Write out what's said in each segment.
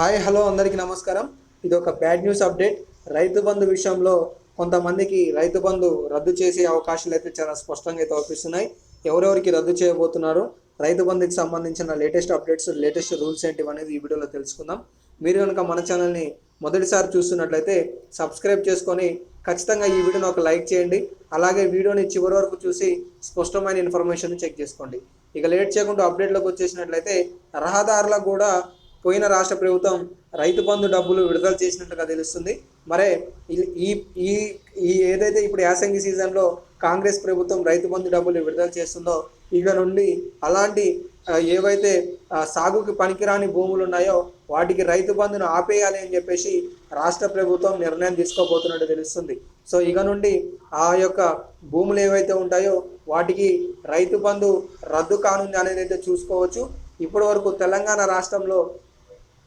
Hi hello అందరికీ నమస్కారం. ఇది ఒక bad news update. Rythu Bandhu విషయంలో కొంతమందికి రైతు బంధు రద్దు చేసే అవకాశాలు అయితే చాలా స్పష్టంగా అయితే అవుపిస్తున్నాయి. ఎవరెవరికి రద్దు చేయబోతున్నారు? రైతు బంధుకి సంబంధించిన లేటెస్ట్ అప్డేట్స్ లేటెస్ట్ రూల్స్ ఏంటివి అనేది ఈ వీడియోలో తెలుసుకుందాం. మీరు కనుక మన ఛానల్ని మొదటిసారి చూస్తున్నట్లయితే సబ్స్క్రైబ్ చేసుకొని ఖచ్చితంగా ఈ వీడియోని ఒక లైక్ చేయండి. అలాగే వీడియోని చివరి వరకు చూసి స్పష్టమైన ఇన్ఫర్మేషన్ చెక్ చేసుకోండి. ఇక లేట్ చేయకుండా అప్డేట్లోకి వచ్చేసినట్లయితే రహదారులకు కూడా పోయిన రాష్ట్ర ప్రభుత్వం రైతు బంధు డబ్బులు విడుదల చేసినట్టుగా తెలుస్తుంది. మరే ఈ- ఈ ఈ ఏదైతే ఇప్పుడు యాసంగి సీజన్లో కాంగ్రెస్ ప్రభుత్వం రైతు బంధు డబ్బులు విడుదల చేస్తుందో ఇక నుండి అలాంటి ఏవైతే సాగుకి పనికిరాని భూములు ఉన్నాయో వాటికి రైతు బంధును ఆపేయాలి అని చెప్పేసి రాష్ట్ర ప్రభుత్వం నిర్ణయం తీసుకోబోతున్నట్టు తెలుస్తుంది. సో ఇక నుండి ఆ యొక్క భూములు ఏవైతే ఉంటాయో వాటికి రైతు బంధు రద్దు కానుంది అనేది అయితే చూసుకోవచ్చు. ఇప్పటి వరకు తెలంగాణ రాష్ట్రంలో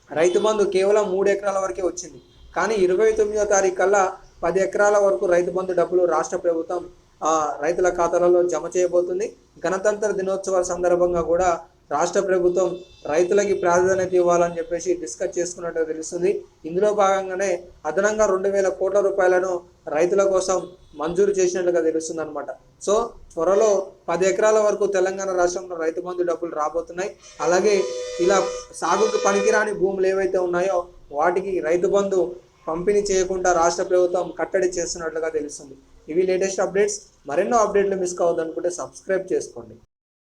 రైతు బంధు కేవలం మూడు ఎకరాల వరకే వచ్చింది. కానీ ఇరవై తొమ్మిదో తారీఖు కల్లా పది ఎకరాల వరకు రైతు బంధు డబ్బులు రాష్ట్ర ప్రభుత్వం ఆ, రైతుల ఖాతాలలో జమ చేయబోతుంది. గణతంత్ర దినోత్సవాల సందర్భంగా కూడా రాష్ట్ర ప్రభుత్వం రైతులకి ప్రాధాన్యత ఇవ్వాలని చెప్పేసి డిస్కస్ చేసుకున్నట్టు తెలుస్తుంది. ఇందులో భాగంగానే అదనంగా రెండు వేల కోట్ల రూపాయలను రైతుల కోసం మంజూరు చేసినట్లుగా తెలుస్తుంది అనమాట సో త్వరలో పది ఎకరాల వరకు తెలంగాణ రాష్ట్రంలో రైతు బంధు డబ్బులు రాబోతున్నాయి. అలాగే ఇలా సాగుకు పనికిరాని భూములు ఏవైతే ఉన్నాయో వాటికి రైతు బంధు పంపిణీ చేయకుండా రాష్ట్ర ప్రభుత్వం కట్టడి చేస్తున్నట్లుగా తెలుస్తుంది. ఇవి లేటెస్ట్ అప్డేట్స్. మరెన్నో అప్డేట్లు మిస్ కావద్దనుకుంటే సబ్స్క్రైబ్ చేసుకోండి.